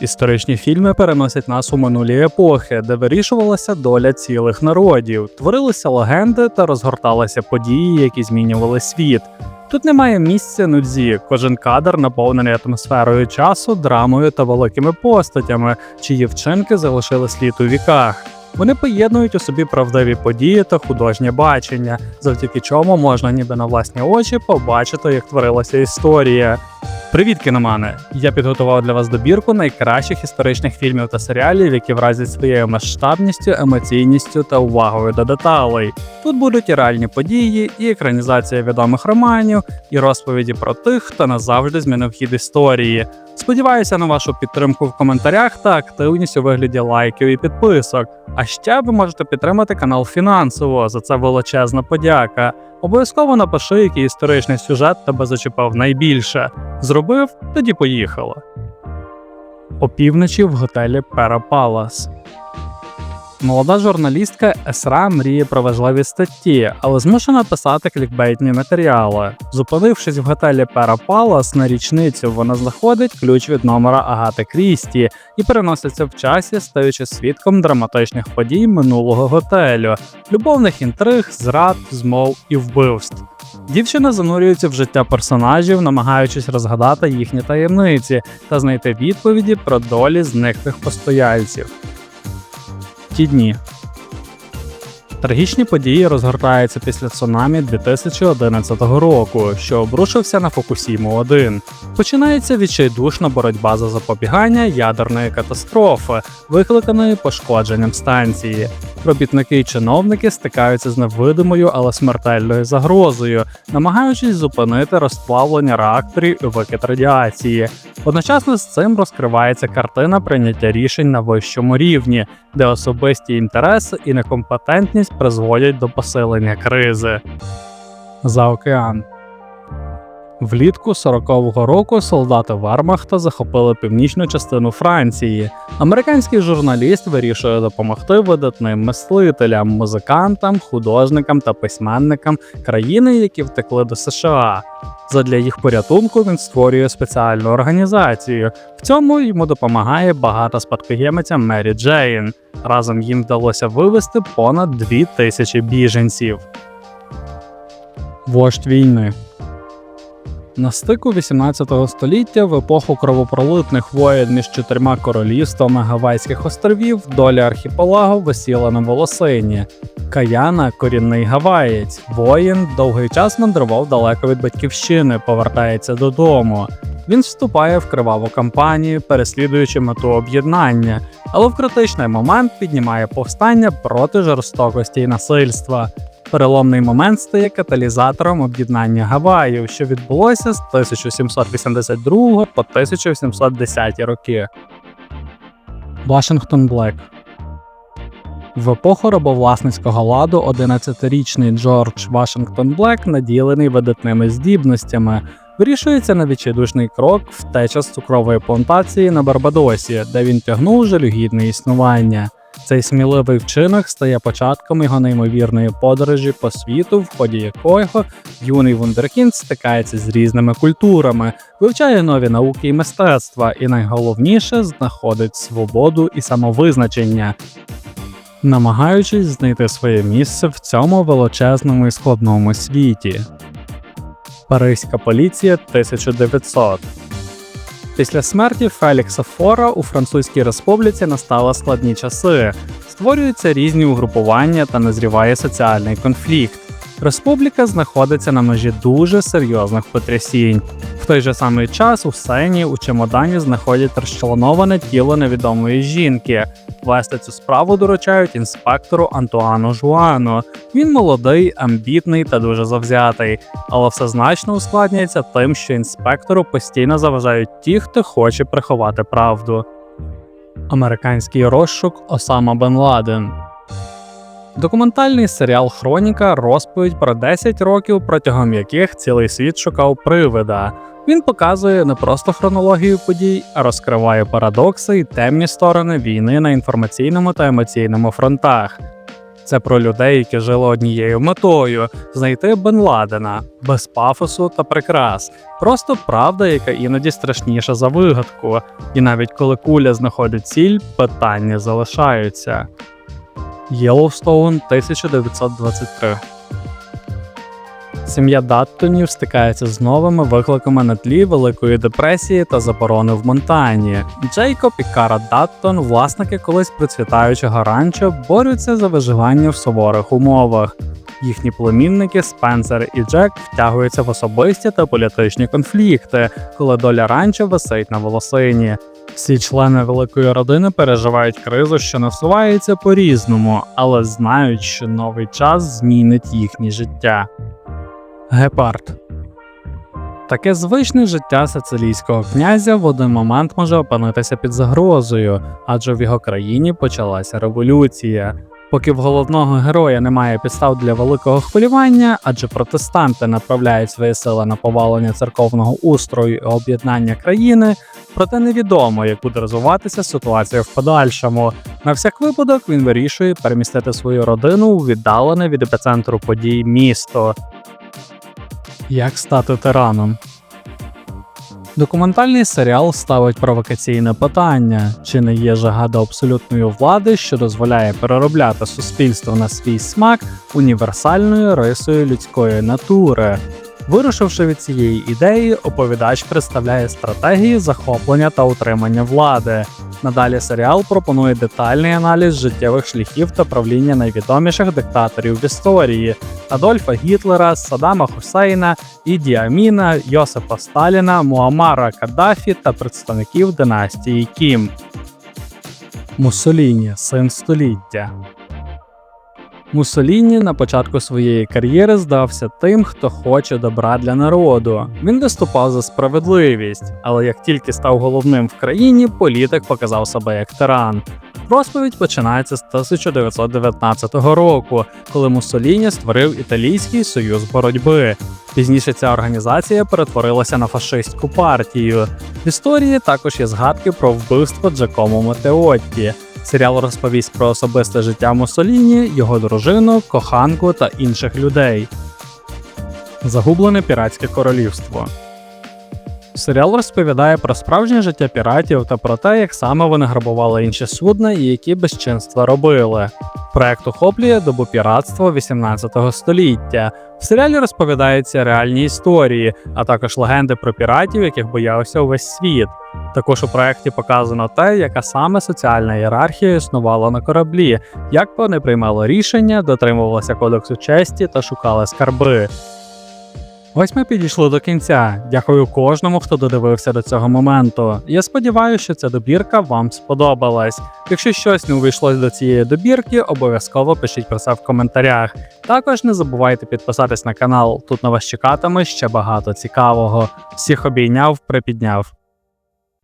Історичні фільми переносять нас у минулі епохи, де вирішувалася доля цілих народів, творилися легенди та розгорталися події, які змінювали світ. Тут немає місця нудзі, кожен кадр наповнений атмосферою часу, драмою та великими постатями, чиї вчинки залишили слід у віках. Вони поєднують у собі правдиві події та художнє бачення, завдяки чому можна ніби на власні очі побачити, як творилася історія. Привіт, кіномани! Я підготував для вас добірку найкращих історичних фільмів та серіалів, які вразять своєю масштабністю, емоційністю та увагою до деталей. Тут будуть і реальні події, і екранізація відомих романів, і розповіді про тих, хто назавжди змінив хід історії. Сподіваюся на вашу підтримку в коментарях та активність у вигляді лайків і підписок. А ще ви можете підтримати канал фінансово. За це величезна подяка. Обов'язково напиши, який історичний сюжет тебе зачіпав найбільше. Зробив, тоді поїхала. Опівночі в готелі Пера Палас. Молода журналістка Есра мріє про важливі статті, але змушена писати клікбейтні матеріали. Зупинившись в готелі Пера Палас на річницю, вона знаходить ключ від номера Агати Крісті і переноситься в часі, стаючи свідком драматичних подій минулого готелю, любовних інтриг, зрад, змов і вбивств. Дівчина занурюється в життя персонажів, намагаючись розгадати їхні таємниці та знайти відповіді про долі зниклих постояльців. Ті дні. Трагічні події розгортаються після цунамі 2011 року, що обрушився на Фукусіму 1 Починається відчайдушна боротьба за запобігання ядерної катастрофи, викликаної пошкодженням станції. Робітники й чиновники стикаються з невидимою, але смертельною загрозою, намагаючись зупинити розплавлення реакторів і викид радіації. Одночасно з цим розкривається картина прийняття рішень на вищому рівні, де особисті інтереси і некомпетентність призводять до посилення кризи. За океан. Влітку 40-го року солдати Вермахта захопили північну частину Франції. Американський журналіст вирішує допомогти видатним мислителям, музикантам, художникам та письменникам країни, які втекли до США. Задля їх порятунку він створює спеціальну організацію. В цьому йому допомагає багата спадкоємиця Мері Джейн. Разом їм вдалося вивести понад дві тисячі біженців. Вождь війни. На стику 18 століття в епоху кровопролитних воєн між чотирма королівствами Гавайських островів доля архіпелагу висіла на волосині. Каяна корінний гаваєць. Воїн довгий час мандрував далеко від батьківщини, повертається додому. Він вступає в криваву кампанію, переслідуючи мету об'єднання, але в критичний момент піднімає повстання проти жорстокості і насильства. Переломний момент стає каталізатором об'єднання Гаваїв, що відбулося з 1782 по 1710 роки. Вашингтон Блек в епоху рабовласницького ладу 11-річний Джордж Вашингтон Блек, наділений видатними здібностями, вирішується на відчайдушний крок втеча з цукрової плантації на Барбадосі, де він тягнув жалюгідне існування. Цей сміливий вчинок стає початком його неймовірної подорожі по світу, в ході якого юний вундеркінд стикається з різними культурами, вивчає нові науки і мистецтва, і найголовніше знаходить свободу і самовизначення, намагаючись знайти своє місце в цьому величезному і складному світі. Паризька поліція 1900 Після смерті Фелікса Фора у Французькій Республіці настали складні часи, створюються різні угрупування та назріває соціальний конфлікт. Республіка знаходиться на межі дуже серйозних потрясінь. Той же самий час у сені у чемодані знаходять розчленоване тіло невідомої жінки. Вести цю справу доручають інспектору Антуану Жуану. Він молодий, амбітний та дуже завзятий, але все значно ускладнюється тим, що інспектору постійно заважають ті, хто хоче приховати правду. Американський розшук Осама Бен Ладен. Документальний серіал Хроніка розповідь про 10 років, протягом яких цілий світ шукав привида. Він показує не просто хронологію подій, а розкриває парадокси і темні сторони війни на інформаційному та емоційному фронтах. Це про людей, які жили однією метою знайти Бен Ладена без пафосу та прикрас. Просто правда, яка іноді страшніша за вигадку. І навіть коли куля знаходить ціль, питання залишаються. Єлоустоун 1923 Сім'я Даттонів стикається з новими викликами на тлі Великої депресії та заборони в Монтані. Джейкоб і Кара Даттон, власники колись процвітаючого ранчо, борються за виживання в суворих умовах. Їхні племінники Спенсер і Джек втягуються в особисті та політичні конфлікти, коли доля ранчо висить на волосині. Всі члени великої родини переживають кризу, що насувається по-різному, але знають, що новий час змінить їхнє життя. Гепард Таке звичне життя сицилійського князя в один момент може опинитися під загрозою, адже в його країні почалася революція. Поки в головного героя немає підстав для великого хвилювання, адже протестанти направляють свої сили на повалення церковного устрою і об'єднання країни, проте невідомо, як буде розвиватися ситуація в подальшому. На всяк випадок він вирішує перемістити свою родину у віддалене від епіцентру подій місто. Як стати тираном? Документальний серіал ставить провокаційне питання: чи не є жага до абсолютної влади, що дозволяє переробляти суспільство на свій смак універсальною рисою людської натури. Вирушивши від цієї ідеї, оповідач представляє стратегії захоплення та утримання влади. Надалі серіал пропонує детальний аналіз життєвих шляхів та правління найвідоміших диктаторів в історії Адольфа Гітлера, Саддама Хусейна, Іді Аміна, Йосипа Сталіна, Муаммара Каддафі та представників династії Кім. Муссоліні син століття. Муссоліні на початку своєї кар'єри здався тим, хто хоче добра для народу. Він виступав за справедливість, але як тільки став головним в країні, політик показав себе як тиран. Розповідь починається з 1919 року, коли Муссоліні створив італійський союз боротьби. Пізніше ця організація перетворилася на фашистську партію. В історії також є згадки про вбивство Джакомо Матеотті. Серіал розповість про особисте життя Муссоліні, його дружину, коханку та інших людей. Загублене піратське королівство. Серіал розповідає про справжнє життя піратів та про те, як саме вони грабували інші судна і які безчинства робили. Проект охоплює добу піратства 18 століття. В серіалі розповідаються реальні історії, а також легенди про піратів, яких боявся увесь світ. Також у проєкті показано те, яка саме соціальна ієрархія існувала на кораблі, як вони приймали рішення, дотримувалися кодексу честі та шукали скарби. Ось ми підійшли до кінця. Дякую кожному, хто додивився до цього моменту. Я сподіваюся, що ця добірка вам сподобалась. Якщо щось не увійшлось до цієї добірки, обов'язково пишіть про це в коментарях. Також не забувайте підписатись на канал. Тут на вас чекатиме ще багато цікавого. Всіх обійняв, припідняв.